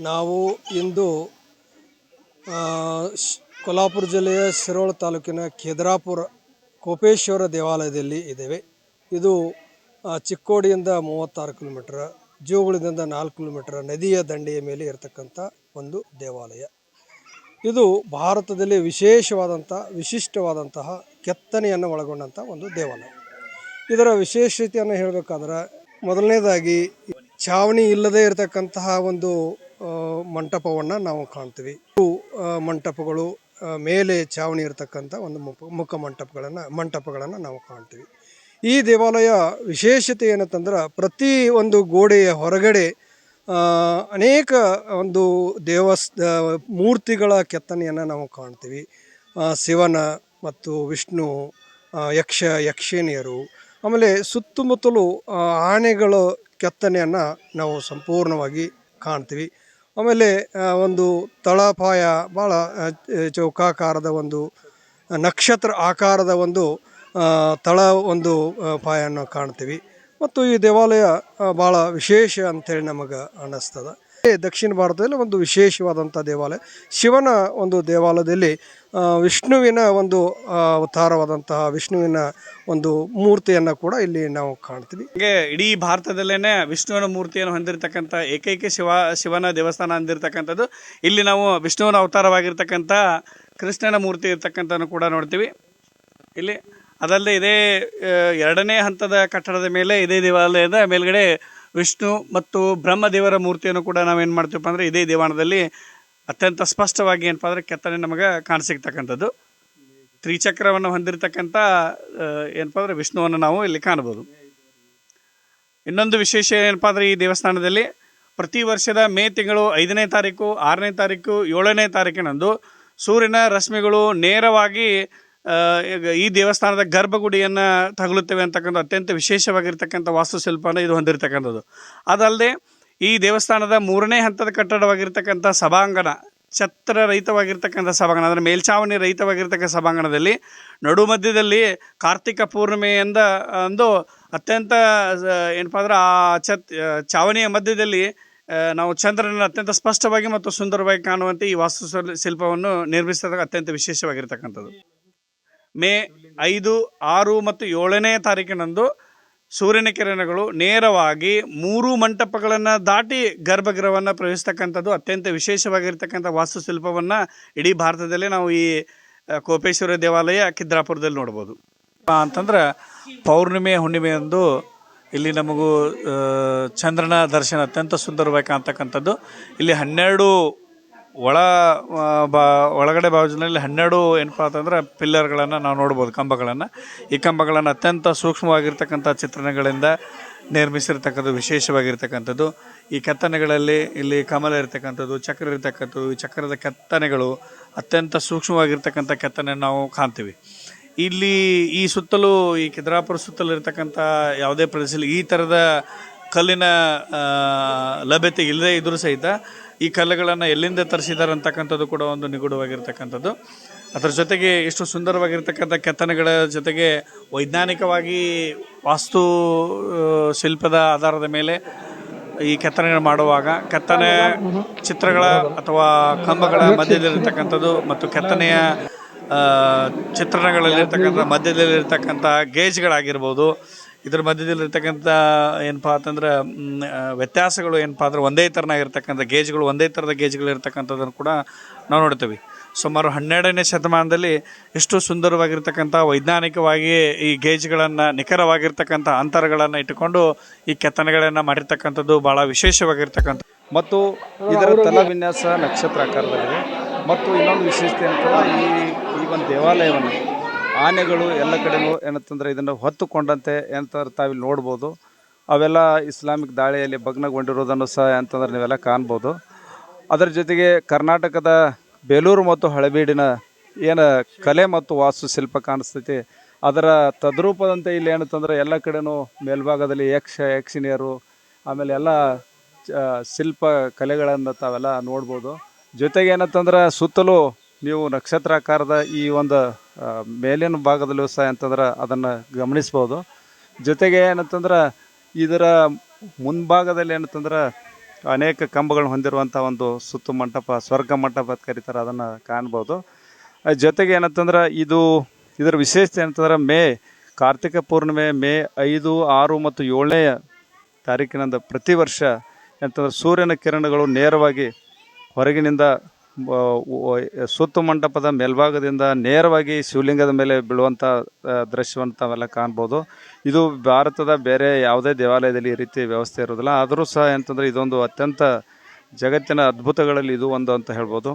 ನಾವು ಇಂದು ಶ್- ಕೊಲ್ಹಾಪುರ ಜಿಲ್ಲೆಯ ಶಿರೋಳ ತಾಲೂಕಿನ ಖೇದ್ರಾಪುರ ಕೋಪೇಶ್ವರ ದೇವಾಲಯದಲ್ಲಿ ಇದ್ದೇವೆ. ಇದು ಚಿಕ್ಕೋಡಿಯಿಂದ ಮೂವತ್ತಾರು ಕಿಲೋಮೀಟ್ರ್ ಜೋಗುಳದಿಂದ ನಾಲ್ಕು ಕಿಲೋಮೀಟ್ರ್ ನದಿಯ ದಂಡೆಯ ಮೇಲೆ ಇರತಕ್ಕಂಥ ಒಂದು ದೇವಾಲಯ. ಇದು ಭಾರತದಲ್ಲಿ ವಿಶೇಷವಾದಂಥ, ವಿಶಿಷ್ಟವಾದಂತಹ ಕೆತ್ತನೆಯನ್ನು ಒಳಗೊಂಡಂಥ ಒಂದು ದೇವಾಲಯ. ಇದರ ವಿಶೇಷತೆಯನ್ನು ಹೇಳಬೇಕಾದ್ರೆ, ಮೊದಲನೇದಾಗಿ ಛಾವಣಿ ಇಲ್ಲದೆ ಇರತಕ್ಕಂತಹ ಒಂದು ಮಂಟಪವನ್ನು ನಾವು ಕಾಣ್ತೀವಿ. ಇವು, ಮಂಟಪಗಳು ಮೇಲೆ ಚಾವಣಿ ಇರತಕ್ಕಂಥ ಒಂದು ಮುಖ ಮುಖ ಮಂಟಪಗಳನ್ನು ಮಂಟಪಗಳನ್ನು ನಾವು ಕಾಣ್ತೀವಿ. ಈ ದೇವಾಲಯ ವಿಶೇಷತೆ ಏನಂತಂದ್ರೆ ಪ್ರತಿ ಒಂದು ಗೋಡೆಯ ಹೊರಗಡೆ ಅನೇಕ ಒಂದು ದೇವಸ್ ಮೂರ್ತಿಗಳ ಕೆತ್ತನೆಯನ್ನು ನಾವು ಕಾಣ್ತೀವಿ. ಶಿವನ ಮತ್ತು ವಿಷ್ಣು ಯಕ್ಷ ಯಕ್ಷಿಣಿಯರು ಆಮೇಲೆ ಸುತ್ತಮುತ್ತಲು ಆನೆಗಳ ಕೆತ್ತನೆಯನ್ನು ನಾವು ಸಂಪೂರ್ಣವಾಗಿ ಕಾಣ್ತೀವಿ. ಆಮೇಲೆ ಒಂದು ತಳಪಾಯ ಭಾಳ ಚೌಕಾಕಾರದ ಒಂದು ನಕ್ಷತ್ರ ಆಕಾರದ ಒಂದು ತಳ ಒಂದು ಪಾಯನ್ನು ಕಾಣ್ತೀವಿ. ಮತ್ತು ಈ ದೇವಾಲಯ ಭಾಳ ವಿಶೇಷ ಅಂತೇಳಿ ನಮಗೆ ಅನ್ನಿಸ್ತದೆ ದಕ್ಷಿಣ ಭಾರತದಲ್ಲಿ ಒಂದು ವಿಶೇಷವಾದಂಥ ದೇವಾಲಯ. ಶಿವನ ಒಂದು ದೇವಾಲಯದಲ್ಲಿ ವಿಷ್ಣುವಿನ ಒಂದು ಅವತಾರವಾದಂತಹ ವಿಷ್ಣುವಿನ ಒಂದು ಮೂರ್ತಿಯನ್ನು ಕೂಡ ಇಲ್ಲಿ ನಾವು ಕಾಣ್ತೀವಿ. ಹಾಗೆ ಇಡೀ ಭಾರತದಲ್ಲೇನೆ ವಿಷ್ಣುವಿನ ಮೂರ್ತಿಯನ್ನು ಹೊಂದಿರತಕ್ಕಂಥ ಏಕೈಕ ಶಿವ, ಶಿವನ ದೇವಸ್ಥಾನ ಹೊಂದಿರತಕ್ಕಂಥದ್ದು ಇಲ್ಲಿ ನಾವು ವಿಷ್ಣುವಿನ ಅವತಾರವಾಗಿರ್ತಕ್ಕಂಥ ಕೃಷ್ಣನ ಮೂರ್ತಿ ಇರ್ತಕ್ಕಂಥನ್ನು ಕೂಡ ನೋಡ್ತೀವಿ. ಇಲ್ಲಿ ಅದಲ್ಲದೆ ಇದೇ ಎರಡನೇ ಹಂತದ ಕಟ್ಟಡದ ಮೇಲೆ ಇದೇ ದೇವಾಲಯದ ಮೇಲ್ಗಡೆ ವಿಷ್ಣು ಮತ್ತು ಬ್ರಹ್ಮದೇವರ ಮೂರ್ತಿಯನ್ನು ಕೂಡ ನಾವೇನು ಮಾಡ್ತೀವಪ್ಪ ಅಂದರೆ ಇದೇ ದೇವಾಲಯದಲ್ಲಿ ಅತ್ಯಂತ ಸ್ಪಷ್ಟವಾಗಿ ಏನಪ್ಪ ಅಂದರೆ ಕೆತ್ತನೆ ನಮಗೆ ಕಾಣಸಿಗ್ತಕ್ಕಂಥದ್ದು. ತ್ರಿಚಕ್ರವನ್ನು ಹೊಂದಿರತಕ್ಕಂಥ ಏನಪ್ಪ ಅಂದರೆ ವಿಷ್ಣುವನ್ನು ನಾವು ಇಲ್ಲಿ ಕಾಣ್ಬೋದು. ಇನ್ನೊಂದು ವಿಶೇಷ ಏನಪ್ಪ ಅಂದರೆ ಈ ದೇವಸ್ಥಾನದಲ್ಲಿ ಪ್ರತಿ ವರ್ಷದ ಮೇ ತಿಂಗಳು ಐದನೇ ತಾರೀಕು, ಆರನೇ ತಾರೀಕು, ಏಳನೇ ತಾರೀಕಿನಂದು ಸೂರ್ಯನ ರಶ್ಮಿಗಳು ನೇರವಾಗಿ ಈ ದೇವಸ್ಥಾನದ ಗರ್ಭಗುಡಿಯನ್ನು ತಗಲುತ್ತೇವೆ ಅಂತಕ್ಕಂಥ ಅತ್ಯಂತ ವಿಶೇಷವಾಗಿರ್ತಕ್ಕಂಥ ವಾಸ್ತುಶಿಲ್ಪನ ಇದು ಹೊಂದಿರತಕ್ಕಂಥದ್ದು. ಅದಲ್ಲದೆ ಈ ದೇವಸ್ಥಾನದ ಮೂರನೇ ಹಂತದ ಕಟ್ಟಡವಾಗಿರ್ತಕ್ಕಂಥ ಸಭಾಂಗಣ ಛತ್ರ ರಹಿತವಾಗಿರ್ತಕ್ಕಂಥ ಸಭಾಂಗಣ, ಅಂದರೆ ಮೇಲ್ಛಾವಣಿ ರಹಿತವಾಗಿರ್ತಕ್ಕಂಥ ಸಭಾಂಗಣದಲ್ಲಿ ನಡು ಮಧ್ಯದಲ್ಲಿ ಕಾರ್ತಿಕ ಪೂರ್ಣಿಮೆಯಿಂದ ಒಂದು ಅತ್ಯಂತ ಏನಪ್ಪ ಅಂದ್ರೆ ಆ ಛತ್ ಛಾವಣಿಯ ಮಧ್ಯದಲ್ಲಿ ನಾವು ಚಂದ್ರನ ಅತ್ಯಂತ ಸ್ಪಷ್ಟವಾಗಿ ಮತ್ತು ಸುಂದರವಾಗಿ ಕಾಣುವಂತೆ ಈ ವಾಸ್ತು ಶಿಲ್- ಶಿಲ್ಪವನ್ನು ನಿರ್ಮಿಸಿದಾಗ ಅತ್ಯಂತ ವಿಶೇಷವಾಗಿರ್ತಕ್ಕಂಥದ್ದು. ಮೇ ಐದು, ಆರು ಮತ್ತು ಏಳನೇ ತಾರೀಕಿನಂದು ಸೂರ್ಯನ ಕಿರಣಗಳು ನೇರವಾಗಿ ಮೂರು ಮಂಟಪಗಳನ್ನು ದಾಟಿ ಗರ್ಭಗೃಹವನ್ನು ಪ್ರವೇಶಿಸ್ತಕ್ಕಂಥದ್ದು ಅತ್ಯಂತ ವಿಶೇಷವಾಗಿರ್ತಕ್ಕಂಥ ವಾಸ್ತುಶಿಲ್ಪವನ್ನು ಇಡೀ ಭಾರತದಲ್ಲೇ ನಾವು ಈ ಕೋಪೇಶ್ವರ ದೇವಾಲಯ ಕಿದ್ರಾಪುರದಲ್ಲಿ ನೋಡ್ಬೋದು. ಅಂತಂದ್ರೆ ಪೌರ್ಣಿಮೆ ಹುಣ್ಣಿಮೆಯಂದು ಇಲ್ಲಿ ನಮಗೂ ಚಂದ್ರನ ದರ್ಶನ ಅತ್ಯಂತ ಸುಂದರವಾಗಿ ಕಾಣ್ತಕ್ಕಂಥದ್ದು. ಇಲ್ಲಿ ಹನ್ನೆರಡು ಒಳ ಬಾ, ಒಳಗಡೆ ಬಾಜಿನಲ್ಲಿ ಹನ್ನೆರಡು ಏನಪ್ಪ ಅಂತಂದ್ರೆ ಪಿಲ್ಲರ್ಗಳನ್ನು ನಾವು ನೋಡ್ಬೋದು, ಕಂಬಗಳನ್ನು. ಈ ಕಂಬಗಳನ್ನು ಅತ್ಯಂತ ಸೂಕ್ಷ್ಮವಾಗಿರ್ತಕ್ಕಂಥ ಚಿತ್ರಣಗಳಿಂದ ನಿರ್ಮಿಸಿರ್ತಕ್ಕಂಥದ್ದು, ವಿಶೇಷವಾಗಿರ್ತಕ್ಕಂಥದ್ದು. ಈ ಕೆತ್ತನೆಗಳಲ್ಲಿ ಇಲ್ಲಿ ಕಮಲ ಇರ್ತಕ್ಕಂಥದ್ದು, ಚಕ್ರ ಇರ್ತಕ್ಕಂಥದ್ದು, ಈ ಚಕ್ರದ ಕೆತ್ತನೆಗಳು ಅತ್ಯಂತ ಸೂಕ್ಷ್ಮವಾಗಿರ್ತಕ್ಕಂಥ ಕೆತ್ತನೆ ನಾವು ಕಾಣ್ತೀವಿ. ಇಲ್ಲಿ ಈ ಸುತ್ತಲೂ, ಈ ಕಿದ್ರಾಪುರ ಸುತ್ತಲೂ ಇರ್ತಕ್ಕಂಥ ಯಾವುದೇ ಪ್ರದೇಶದಲ್ಲಿ ಈ ಥರದ ಕಲ್ಲಿನ ಲಭ್ಯತೆ ಇಲ್ಲದೇ ಇದ್ದರೂ ಸಹಿತ ಈ ಕಲ್ಲುಗಳನ್ನು ಎಲ್ಲಿಂದ ತರಿಸಿದ್ದಾರೆ ಅಂತಕ್ಕಂಥದ್ದು ಕೂಡ ಒಂದು ನಿಗೂಢವಾಗಿರ್ತಕ್ಕಂಥದ್ದು. ಅದರ ಜೊತೆಗೆ ಎಷ್ಟು ಸುಂದರವಾಗಿರ್ತಕ್ಕಂಥ ಕೆತ್ತನೆಗಳ ಜೊತೆಗೆ ವೈಜ್ಞಾನಿಕವಾಗಿ ವಾಸ್ತು ಶಿಲ್ಪದ ಆಧಾರದ ಮೇಲೆ ಈ ಕೆತ್ತನೆ ಮಾಡುವಾಗ ಕೆತ್ತನೆ ಚಿತ್ರಗಳ ಅಥವಾ ಕಂಬಗಳ ಮಧ್ಯದಲ್ಲಿರ್ತಕ್ಕಂಥದ್ದು ಮತ್ತು ಕೆತ್ತನೆಯ ಚಿತ್ರಣಗಳಲ್ಲಿರ್ತಕ್ಕಂಥ ಮಧ್ಯದಲ್ಲಿರ್ತಕ್ಕಂಥ ಗೇಜ್ಗಳಾಗಿರ್ಬೋದು. ಇದ್ರ ಮಧ್ಯದಲ್ಲಿರ್ತಕ್ಕಂಥ ಏನಪ್ಪ ಅಂತಂದ್ರೆ ವ್ಯತ್ಯಾಸಗಳು ಏನಪ್ಪ ಅಂದ್ರೆ ಒಂದೇ ಥರನಾಗಿರ್ತಕ್ಕಂಥ ಗೇಜ್ಗಳು ಒಂದೇ ಥರದ ಗೇಜ್ಗಳು ಇರ್ತಕ್ಕಂಥದ್ದನ್ನು ಕೂಡ ನಾವು ನೋಡ್ತೀವಿ. ಸುಮಾರು ಹನ್ನೆರಡನೇ ಶತಮಾನದಲ್ಲಿ ಎಷ್ಟು ಸುಂದರವಾಗಿರ್ತಕ್ಕಂಥ ವೈಜ್ಞಾನಿಕವಾಗಿ ಈ ಗೇಜ್ಗಳನ್ನು ನಿಖರವಾಗಿರ್ತಕ್ಕಂಥ ಅಂತರಗಳನ್ನು ಇಟ್ಟುಕೊಂಡು ಈ ಕೆತ್ತನೆಗಳನ್ನು ಮಾಡಿರ್ತಕ್ಕಂಥದ್ದು ಭಾಳ ವಿಶೇಷವಾಗಿರ್ತಕ್ಕಂಥ. ಮತ್ತು ಇದರ ತಲ ವಿನ್ಯಾಸ ನಕ್ಷತ್ರ ಆಕಾರದಲ್ಲಿದೆ. ಮತ್ತು ಇನ್ನೊಂದು ವಿಶೇಷತೆ ಅಂತಂದ್ರೆ ಈ ಈ ಒಂದು ದೇವಾಲಯವನ್ನು ಆನೆಗಳು ಎಲ್ಲ ಕಡೆನೂ ಏನಂತಂದ್ರೆ ಇದನ್ನು ಹೊತ್ತುಕೊಂಡಂತೆ ಏನಂತಂದ್ರೆ ತಾವಿಲ್ಲಿ ನೋಡ್ಬೋದು. ಅವೆಲ್ಲ ಇಸ್ಲಾಮಿಕ್ ದಾಳಿಯಲ್ಲಿ ಭಗ್ನಗೊಂಡಿರೋದನ್ನು ಸಹ ಅಂತಂದ್ರೆ ನೀವೆಲ್ಲ ಕಾಣ್ಬೋದು. ಅದರ ಜೊತೆಗೆ ಕರ್ನಾಟಕದ ಬೇಲೂರು ಮತ್ತು ಹಳೆಬೀಡಿನ ಏನು ಕಲೆ ಮತ್ತು ವಾಸ್ತುಶಿಲ್ಪ ಕಾಣಿಸ್ತೈತಿ. ಅದರ ತದ್ರೂಪದಂತೆ ಇಲ್ಲಿ ಏನಂತಂದ್ರೆ ಎಲ್ಲ ಕಡೆನೂ ಮೇಲ್ಭಾಗದಲ್ಲಿ ಯಕ್ಷ, ಯಕ್ಷಿಣಿಯರು, ಆಮೇಲೆ ಎಲ್ಲ ಶಿಲ್ಪ ಕಲೆಗಳನ್ನು ತಾವೆಲ್ಲ ನೋಡ್ಬೋದು. ಜೊತೆಗೆ ಏನಂತಂದ್ರೆ ಸುತ್ತಲೂ ನೀವು ನಕ್ಷತ್ರಾಕಾರದ ಈ ಒಂದು ಮೇಲಿನ ಭಾಗದಲ್ಲೂ ಸಹ ಅಂತಂದ್ರೆ ಅದನ್ನು ಗಮನಿಸ್ಬೋದು. ಜೊತೆಗೆ ಏನಂತಂದ್ರೆ ಇದರ ಮುಂಭಾಗದಲ್ಲಿ ಏನಂತಂದ್ರೆ ಅನೇಕ ಕಂಬಗಳನ್ನು ಹೊಂದಿರುವಂಥ ಒಂದು ಸುತ್ತು ಮಂಟಪ, ಸ್ವರ್ಗ ಮಂಟಪ ಅಂತ ಕರೀತಾರೆ, ಅದನ್ನು ಕಾಣ್ಬೋದು. ಜೊತೆಗೆ ಏನಂತಂದ್ರೆ ಇದು, ಇದರ ವಿಶೇಷತೆ ಏನಂತಂದ್ರೆ ಮೇ, ಕಾರ್ತಿಕ ಪೂರ್ಣಿಮೆ ಮೇ ಐದು, ಆರು ಮತ್ತು ಏಳನೇ ತಾರೀಕಿನಿಂದ ಪ್ರತಿ ವರ್ಷ ಏನಂತಂದ್ರೆ ಸೂರ್ಯನ ಕಿರಣಗಳು ನೇರವಾಗಿ ಹೊರಗಿನಿಂದ ಸುತ್ತು ಮಂಟಪದ ಮೇಲ್ಭಾಗದಿಂದ ನೇರವಾಗಿ ಶಿವಲಿಂಗದ ಮೇಲೆ ಬೀಳುವಂಥ ದೃಶ್ಯವನ್ನು ತಾವೆಲ್ಲ ಕಾಣ್ಬೋದು. ಇದು ಭಾರತದ ಬೇರೆ ಯಾವುದೇ ದೇವಾಲಯದಲ್ಲಿ ಈ ರೀತಿ ವ್ಯವಸ್ಥೆ ಇರೋದಿಲ್ಲ ಆದರೂ ಸಹ ಎಂತಂದ್ರೆ ಇದೊಂದು ಅತ್ಯಂತ ಜಗತ್ತಿನ ಅದ್ಭುತಗಳಲ್ಲಿ ಇದು ಒಂದು ಅಂತ ಹೇಳ್ಬೋದು.